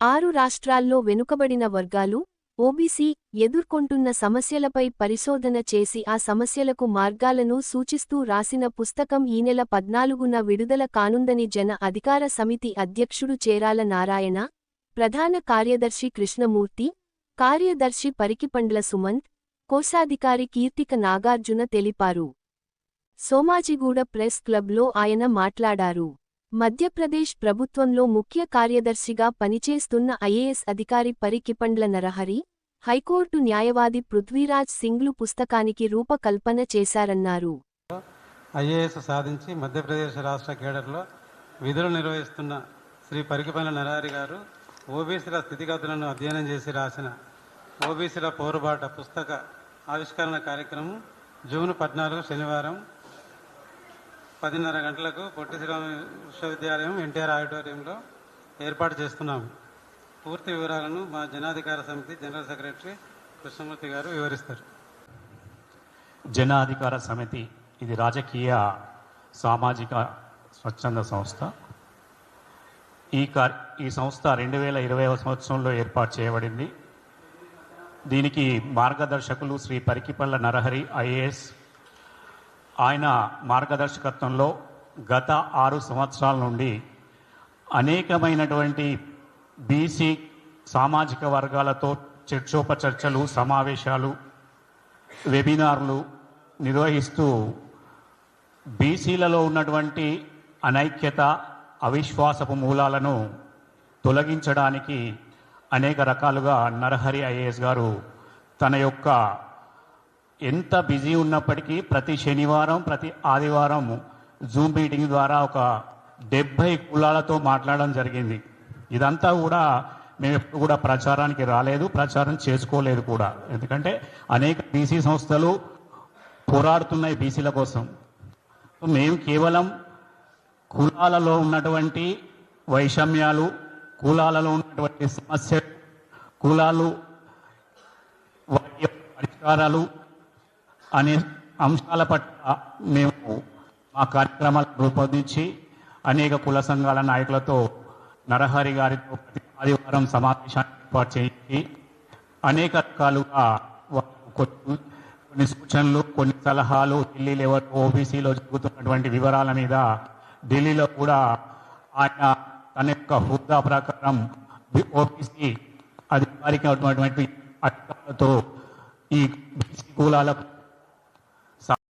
ఆరు రాష్ట్రాల్లో వెనుకబడిన వర్గాలు ఓబీసీ ఎదుర్కొంటున్న సమస్యలపై పరిశోధన చేసి ఆ సమస్యలకు మార్గాలను సూచిస్తూ రాసిన పుస్తకం ఈ నెల పద్నాలుగున విడుదల కానుందని జన అధికార సమితి అధ్యక్షుడు చేరాల నారాయణ ప్రధాన కార్యదర్శి కృష్ణమూర్తి కార్యదర్శి పరికిపండ్ల సుమంత్ కోశాధికారి కీర్తిక నాగార్జున తెలిపారు. సోమాజిగూడ ప్రెస్ క్లబ్లో ఆయన మాట్లాడారు. మధ్యప్రదేశ్ ప్రభుత్వంలో ముఖ్య కార్యదర్శిగా పనిచేస్తున్న ఐఏఎస్ అధికారి పరికిపండ్ల నరహరి హైకోర్టు న్యాయవాది పృథ్వీరాజ్ సింగ్లు పుస్తకానికి రూపకల్పన చేశారన్నారు. ఐఏఎస్ సాధించి మధ్యప్రదేశ్ రాష్ట్ర కేడర్లో విధులు నిర్వహిస్తున్న శ్రీ పరికిపండ్ల నరహరి గారు ఓబీసీల స్థితిగతులను అధ్యయనం చేసి రాసిన ఓబీసీల పోరుబాట పుస్తక ఆవిష్కరణ కార్యక్రమం జూన్ పద్నాలుగు శనివారం పదిన్నర గంటలకు పొట్టి శ్రీరామ విశ్వవిద్యాలయం ఎన్టీఆర్ ఆడిటోరియంలో ఏర్పాటు చేస్తున్నాము. పూర్తి వివరాలను మా జనాధికార సమితి జనరల్ సెక్రటరీ కృష్ణమూర్తి గారు వివరిస్తారు. జనాధికార సమితి ఇది రాజకీయ సామాజిక స్వచ్ఛంద సంస్థ. ఈ కార్ ఈ సంస్థ రెండు వేల ఇరవై సంవత్సరంలో ఏర్పాటు చేయబడింది. దీనికి మార్గదర్శకులు శ్రీ పరికిపల్ల నరహరి ఐఏఎస్ ఆయన మార్గదర్శకత్వంలో గత ఆరు సంవత్సరాల నుండి అనేకమైనటువంటి బీసీ సామాజిక వర్గాలతో చర్చోపచర్చలు సమావేశాలు వెబినార్లు నిర్వహిస్తూ బీసీలలో ఉన్నటువంటి అనైక్యత అవిశ్వాసపు మూలాలను తొలగించడానికి అనేక రకాలుగా నరహరి ఐఏఎస్ గారు తన యొక్క ఎంత బిజీ ఉన్నప్పటికీ ప్రతి శనివారం ప్రతి ఆదివారం జూమ్ మీటింగ్ ద్వారా ఒక డెబ్బై కులాలతో మాట్లాడడం జరిగింది. ఇదంతా కూడా మేము ఎప్పుడు కూడా ప్రచారానికి రాలేదు ప్రచారం చేసుకోలేదు కూడా. ఎందుకంటే అనేక బీసీ సంస్థలు పోరాడుతున్నాయి బీసీల కోసం. మేము కేవలం కులాలలో ఉన్నటువంటి వైషమ్యాలు కులాలలో ఉన్నటువంటి సమస్యలు కులాలు వాటి పరిష్కారాలు అనే అంశాల పట్ల మేము మా కార్యక్రమాలను రూపొందించి అనేక కుల సంఘాల నాయకులతో నరహరి గారితో ప్రతి ఆదివారం సమావేశాన్ని ఏర్పాటు చేయించి అనేక రకాలుగా కొన్ని కొన్ని సూచనలు కొన్ని సలహాలు ఢిల్లీ లెవెల్ ఓబీసీలో జరుగుతున్నటువంటి వివరాల మీద ఢిల్లీలో కూడా ఆయన తన యొక్క హోదా ప్రకారం ఓబీసీ అధికారికమైనటువంటి అధికారులతో ఈ బీసీ కులాలకు